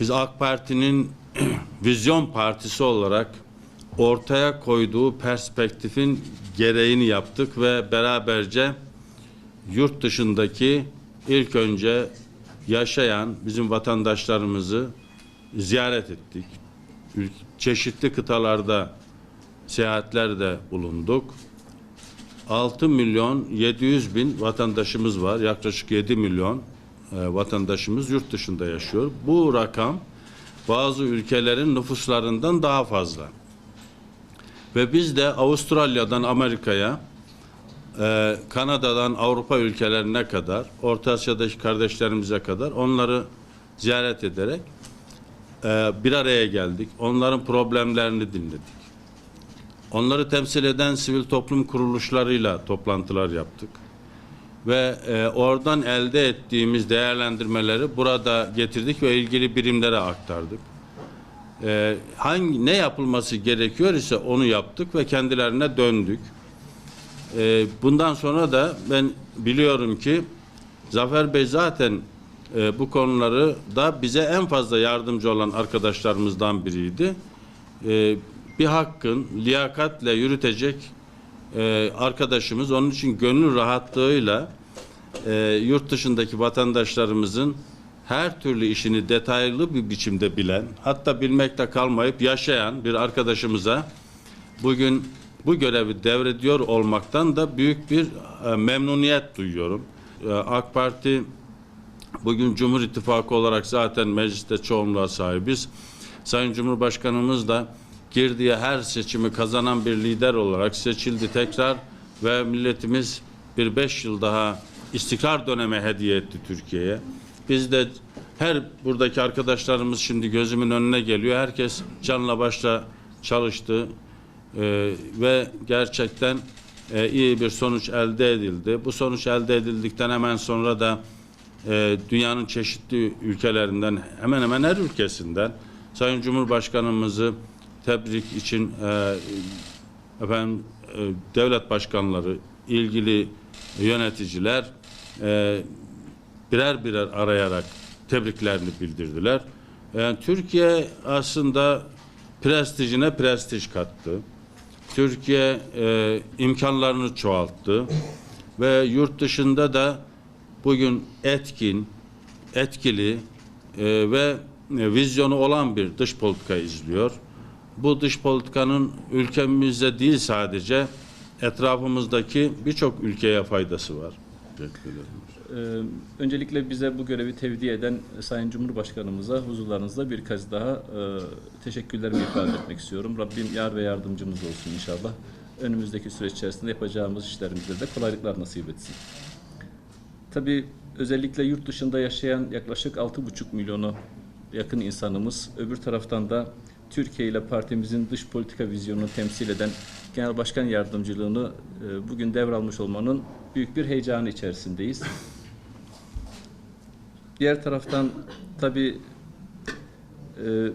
Biz AK Parti'nin vizyon partisi olarak ortaya koyduğu perspektifin gereğini yaptık ve beraberce yurt dışındaki ilk önce yaşayan bizim vatandaşlarımızı ziyaret ettik. Çeşitli kıtalarda seyahatlerde bulunduk. 6 milyon 700 bin vatandaşımız var. Yaklaşık 7 milyon e, vatandaşımız yurt dışında yaşıyor. Bu rakam bazı ülkelerin nüfuslarından daha fazla. Ve biz de Avustralya'dan Amerika'ya, e, Kanada'dan Avrupa ülkelerine kadar, Orta Asya'daki kardeşlerimize kadar onları ziyaret ederek e, bir araya geldik. Onların problemlerini dinledik. Onları temsil eden sivil toplum kuruluşlarıyla toplantılar yaptık. Ve e, oradan elde ettiğimiz değerlendirmeleri burada getirdik ve ilgili birimlere aktardık. E, hangi ne yapılması gerekiyor ise onu yaptık ve kendilerine döndük. E, bundan sonra da ben biliyorum ki Zafer Bey zaten e, bu konuları da bize en fazla yardımcı olan arkadaşlarımızdan biriydi. E, bir hakkın liyakatle yürütecek e, arkadaşımız onun için gönül rahatlığıyla e, yurt dışındaki vatandaşlarımızın her türlü işini detaylı bir biçimde bilen hatta bilmekte kalmayıp yaşayan bir arkadaşımıza bugün bu görevi devrediyor olmaktan da büyük bir e, memnuniyet duyuyorum. E, AK Parti Bugün Cumhur İttifakı olarak zaten mecliste çoğunluğa sahibiz. Sayın Cumhurbaşkanımız da girdiği her seçimi kazanan bir lider olarak seçildi tekrar ve milletimiz bir beş yıl daha istikrar döneme hediye etti Türkiye'ye. Biz de her buradaki arkadaşlarımız şimdi gözümün önüne geliyor. Herkes canla başla çalıştı Ee, ve gerçekten e, iyi bir sonuç elde edildi. Bu sonuç elde edildikten hemen sonra da e, dünyanın çeşitli ülkelerinden hemen hemen her ülkesinden Sayın Cumhurbaşkanımızı tebrik için e, efendim e, devlet başkanları, ilgili yöneticiler e, birer birer arayarak tebriklerini bildirdiler. Yani Türkiye aslında prestijine prestij kattı. Türkiye e, imkanlarını çoğalttı ve yurt dışında da bugün etkin, etkili e, ve e, vizyonu olan bir dış politika izliyor. Bu dış politikanın ülkemizde değil sadece etrafımızdaki birçok ülkeye faydası var. Ee, öncelikle bize bu görevi tevdi eden Sayın Cumhurbaşkanımıza huzurlarınızda bir kez daha e, teşekkürlerimi ifade etmek istiyorum. Rabbim yar ve yardımcımız olsun inşallah. Önümüzdeki süreç içerisinde yapacağımız işlerimizde de kolaylıklar nasip etsin. Tabii özellikle yurt dışında yaşayan yaklaşık 6,5 milyonu yakın insanımız, öbür taraftan da Türkiye ile partimizin dış politika vizyonunu temsil eden Genel Başkan Yardımcılığını e, bugün devralmış olmanın büyük bir heyecanı içerisindeyiz. Diğer taraftan tabii e,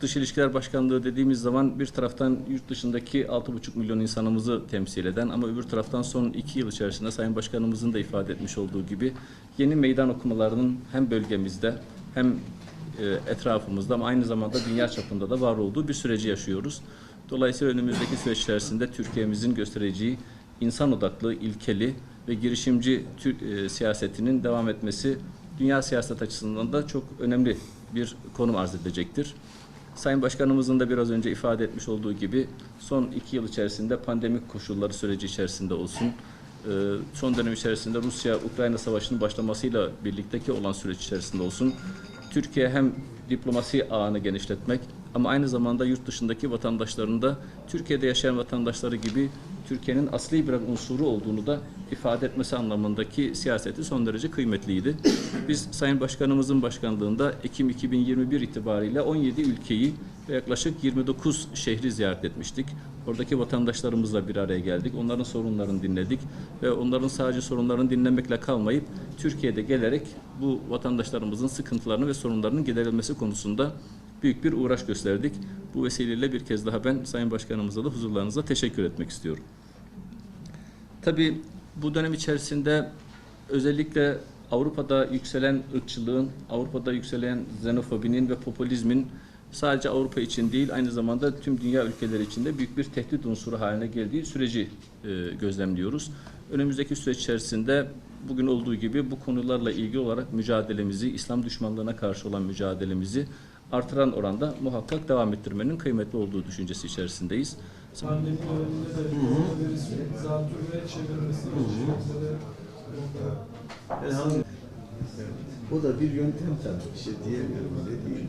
Dış İlişkiler Başkanlığı dediğimiz zaman bir taraftan yurt dışındaki 6,5 milyon insanımızı temsil eden ama öbür taraftan son iki yıl içerisinde Sayın Başkanımızın da ifade etmiş olduğu gibi yeni meydan okumalarının hem bölgemizde hem etrafımızda ama aynı zamanda dünya çapında da var olduğu bir süreci yaşıyoruz. Dolayısıyla önümüzdeki süreç içerisinde Türkiye'mizin göstereceği insan odaklı, ilkeli ve girişimci Türk e, siyasetinin devam etmesi dünya siyaset açısından da çok önemli bir konum arz edecektir. Sayın Başkanımızın da biraz önce ifade etmiş olduğu gibi son iki yıl içerisinde pandemik koşulları süreci içerisinde olsun, e, son dönem içerisinde Rusya-Ukrayna savaşının başlamasıyla birlikteki olan süreç içerisinde olsun, Türkiye hem diplomasi ağını genişletmek ama aynı zamanda yurt dışındaki vatandaşların da Türkiye'de yaşayan vatandaşları gibi Türkiye'nin asli bir unsuru olduğunu da ifade etmesi anlamındaki siyaseti son derece kıymetliydi. Biz Sayın Başkanımızın başkanlığında Ekim 2021 itibariyle 17 ülkeyi ve yaklaşık 29 şehri ziyaret etmiştik. Oradaki vatandaşlarımızla bir araya geldik. Onların sorunlarını dinledik ve onların sadece sorunlarını dinlemekle kalmayıp Türkiye'de gelerek bu vatandaşlarımızın sıkıntılarını ve sorunlarının giderilmesi konusunda büyük bir uğraş gösterdik. Bu vesileyle bir kez daha ben Sayın Başkanımıza da huzurlarınızda teşekkür etmek istiyorum. Tabii bu dönem içerisinde özellikle Avrupa'da yükselen ırkçılığın, Avrupa'da yükselen xenofobinin ve popülizmin sadece Avrupa için değil aynı zamanda tüm dünya ülkeleri için de büyük bir tehdit unsuru haline geldiği süreci e, gözlemliyoruz. Önümüzdeki süreç içerisinde bugün olduğu gibi bu konularla ilgili olarak mücadelemizi, İslam düşmanlığına karşı olan mücadelemizi artıran oranda muhakkak devam ettirmenin kıymetli olduğu düşüncesi içerisindeyiz. Pandemi da bir yöntem tabii. Bir şey diyemiyorum. Ne diyeyim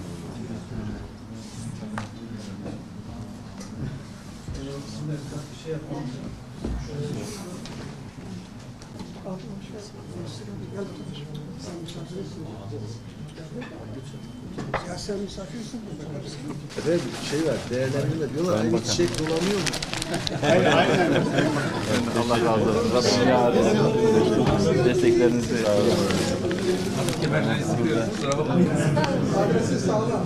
Ya sen misafirsin burada kardeşim. Efendim şey var. Değerlendirme diyorlar. Aynı çiçek dolanıyor mu? desteklerinizi Adresi sağlam.